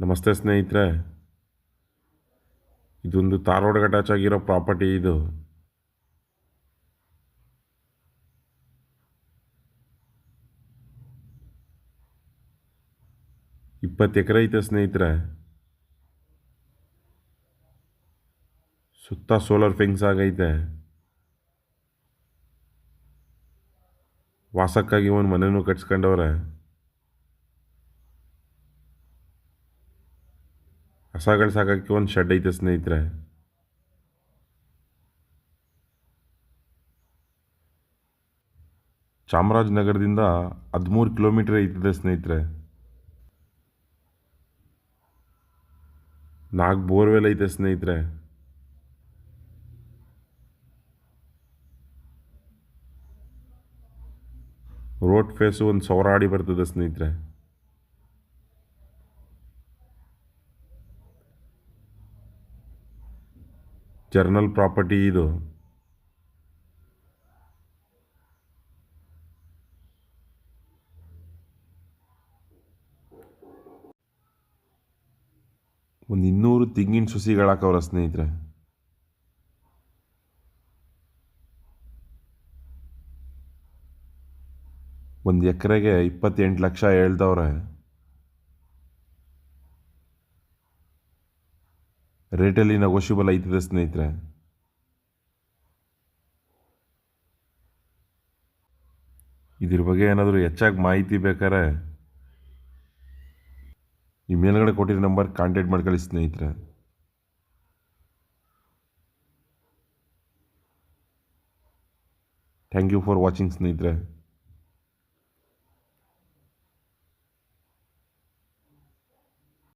ನಮಸ್ತೆ ಸ್ನೇಹಿತರೆ. ಇದೊಂದು ತಾರೋಡ್ ಅಟ್ಯಾಚ್ ಆಗಿರೋ ಪ್ರಾಪರ್ಟಿ ಇದು. ಇಪ್ಪತ್ತು ಎಕರೆ ಐತೆ ಸ್ನೇಹಿತರೆ. ಸುತ್ತ ಸೋಲಾರ್ ಫಿಂಗ್ಸ್ ಆಗೈತೆ. ವಾಸಕ್ಕಾಗಿ ಒಂದು ಮನೆಯೂ ಕಟ್ಸ್ಕೊಂಡವ್ರೆ. ಹಸಗಳು ಸಾಕಕ್ಕೆ ಒಂದು ಶೆಡ್ ಐತೆ ಸ್ನೇಹಿತರೆ. ಚಾಮರಾಜನಗರದಿಂದ ಹದಿಮೂರು ಕಿಲೋಮೀಟರ್ ಐತದೆ ಸ್ನೇಹಿತರೆ. ನಾಲ್ಕು ಬೋರ್ವೆಲ್ ಐತೆ ಸ್ನೇಹಿತರೆ. ರೋಡ್ ಫೇಸು ಒಂದು ಸೌರಾಡಿ ಬರ್ತದೆ ಸ್ನೇಹಿತರೆ. ಜರ್ನಲ್ ಪ್ರಾಪರ್ಟಿ ಇದು. ಒಂದು ಇನ್ನೂರು ತೆಂಗಿನ ಸುಸಿಗಳಾಕವ್ರ ಸ್ನೇಹಿತರೆ. ಒಂದು ಎಕರೆಗೆ ಇಪ್ಪತ್ತೆಂಟು ಲಕ್ಷ ಹೇಳ್ದವ್ರೆ. ರೇಟಲ್ಲಿ ನೆಗೋಷಿಯಬಲ್ ಐತಿದೆ ಸ್ನೇಹಿತರೆ. ಇದ್ರ ಬಗ್ಗೆ ಏನಾದರೂ ಹೆಚ್ಚಾಗಿ ಮಾಹಿತಿ ಬೇಕಾದ್ರೆ ಈ ಮೇಲ್ಗಡೆ ಕೊಟ್ಟಿರೋ ನಂಬರ್ ಕಾಂಟ್ಯಾಕ್ಟ್ ಮಾಡ್ಕೊಳ್ಳಿ ಸ್ನೇಹಿತರೆ. ಥ್ಯಾಂಕ್ ಯು ಫಾರ್ ವಾಚಿಂಗ್ ಸ್ನೇಹಿತರೆ.